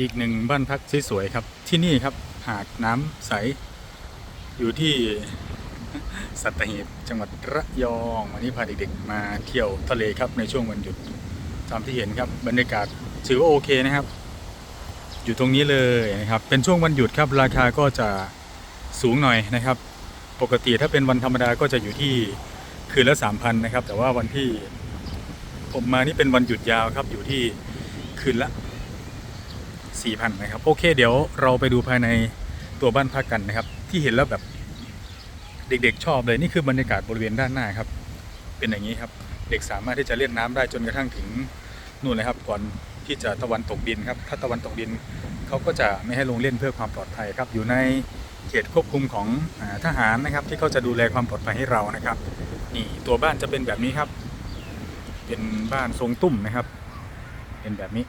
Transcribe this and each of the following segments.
อีกหนึ่งบ้านพักสวยๆครับ ที่นี่ครับหาดน้ำใส อยู่ที่สัตหีบจังหวัดระยอง วันนี้พาเด็กๆมาเที่ยวทะเลครับในช่วงวันหยุดตามที่เห็นครับบรรยากาศถือว่าโอเคนะครับ อยู่ตรงนี้เลยนะครับ เป็นช่วงวันหยุดครับราคาก็จะสูงหน่อยนะครับ ปกติถ้าเป็นวันธรรมดาก็จะอยู่ที่คืนละสามพันนะครับ แต่ว่าวันที่ผมมานี่เป็นวันหยุดยาวครับอยู่ที่คืนละ สี่พันะครับ โอเค เดี๋ยวเราไปดูภายในตัวบ้านพักกันนะครับ ที่เห็นแล้วแบบเด็กๆชอบเลยนี่คือบรรยากาศบริเวณด้านหน้าครับ เป็นอย่างนี้ครับ เด็กสามารถที่จะเล่นน้ำได้จนกระทั่งถึงนู่นเลยครับ ก่อนที่จะตะวันตกดินครับ ถ้าตะวันตกดินเขาก็จะไม่ให้ลงเล่นเพื่อความปลอดภัยครับ อยู่ในเขตควบคุมของอทหารนะครับ ที่เขาจะดูแลความปลอดภัยให้เรานะครับ นี่ตัวบ้านจะเป็นแบบนี้ครับ เป็นบ้านทรงตุ้มนะครับ เป็นแบบนี้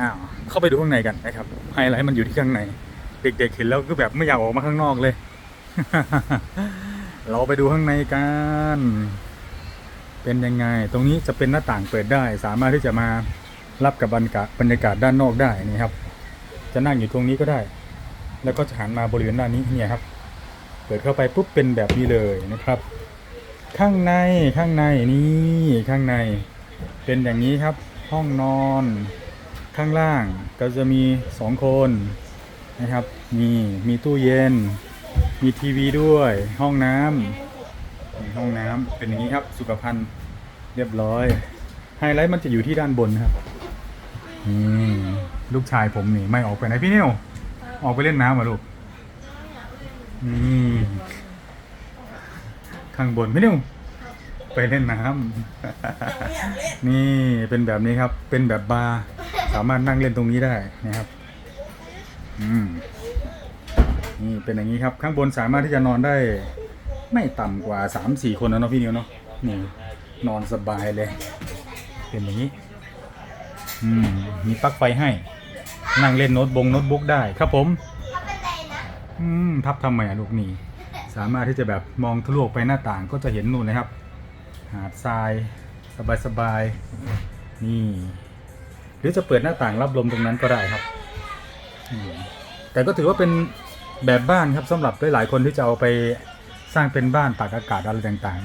อ้าวเข้าไปดูข้างในกันนะครับไฮไลท์มันอยู่ที่ข้างใน เด็กๆเห็นแล้วก็แบบไม่อยากออกมาข้างนอกเลย เราไปดูข้างในกัน เป็นยังไง ตรงนี้จะเป็นหน้าต่างเปิดได้ สามารถที่จะมารับกับบรรยากาศบรรยากาศด้านนอกได้นี่ครับ จะนั่งอยู่ตรงนี้ก็ได้ แล้วก็จะหันมาบริเวณด้านนี้เนี่ยครับ เปิดเข้าไปปุ๊บเป็นแบบนี้เลยนะครับ ข้างในข้างในนี่ข้างใน เป็นอย่างนี้ครับ ห้องนอน ข้างล่างก็จะมีสองคนนะครับ มีมีตู้เย็น มีทีวีด้วย ห้องน้ำนี่ห้องน้ำเป็นอย่างนี้ครับ สุขภัณฑ์เรียบร้อย ไฮไลท์มันจะอยู่ที่ด้านบนครับนี่ลูกชายผมนี่ไม่ออกไปไหนพี่นิวออกไปเล่นน้ำเหรอลูกนี่ข้างบนพี่นิวไปเล่นน้ำนี่เป็นแบบนี้ครับ เป็นแบบบาร์ สามารถนั่งเล่นตรงนี้ได้นะครับ อืมนี่เป็นอย่างนี้ครับ ข้างบนสามารถที่จะนอนได้ ไม่ต่ำกว่าสามสี่คนนะเนาะพี่นิวเนาะนี่นอนสบายเลย เป็นอย่างนี้ อืมมีปลั๊กไฟให้ นั่งเล่นโน้ตบงโน้ตบุ๊กได้ครับผม อืมพับทำไมอะลูกนี่สามารถที่จะแบบมองทะลุออกไปหน้าต่างก็จะเห็นนู่นนะครับ หาดทราย สบายๆนี่ หรือจะเปิดหน้าต่างรับลมตรงนั้นก็ได้ครับ แต่ก็ถือว่าเป็นแบบบ้านครับสำหรับหลายๆคนที่จะเอาไปสร้างเป็นบ้านตากอากาศอะไรต่าง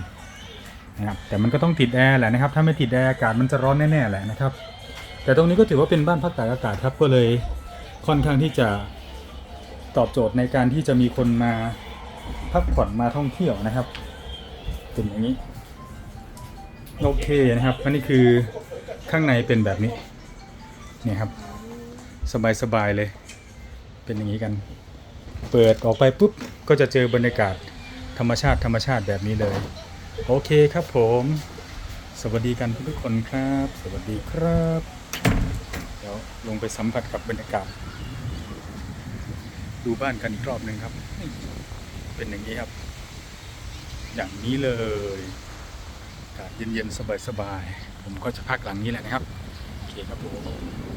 ๆนะครับแต่มันก็ต้องติดแอร์แหละนะครับ ถ้าไม่ติดแอร์อากาศมันจะร้อนแน่ๆแหละนะครับ แต่ตรงนี้ก็ถือว่าเป็นบ้านพักตากอากาศครับก็เลยค่อนข้างที่จะตอบโจทย์ในการที่จะมีคนมาพักผ่อนมาท่องเที่ยวนะครับเป็นอย่างนี้โอเคนะครับอันนี้คือข้างในเป็นแบบนี้ นี่ยครับ สบายๆเลย เป็นอย่างนี้กัน เปิดออกไปปุ๊บ ก็จะเจอบรรยากาศธรรมชาติธรรมชาติแบบนี้เลย โอเคครับผม สวัสดีกันทุกคนครับ สวัสดีครับ เดี๋ยวลงไปสัมผัสกับบรรยากาศ ดูบ้านกันอีกรอบหนึ่งครับ เป็นอย่างนี้ครับ อย่างนี้เลยอากาศเย็นๆ สบายๆ ผมก็จะพักหลังนี้แหละนะครับ โอเคครับผม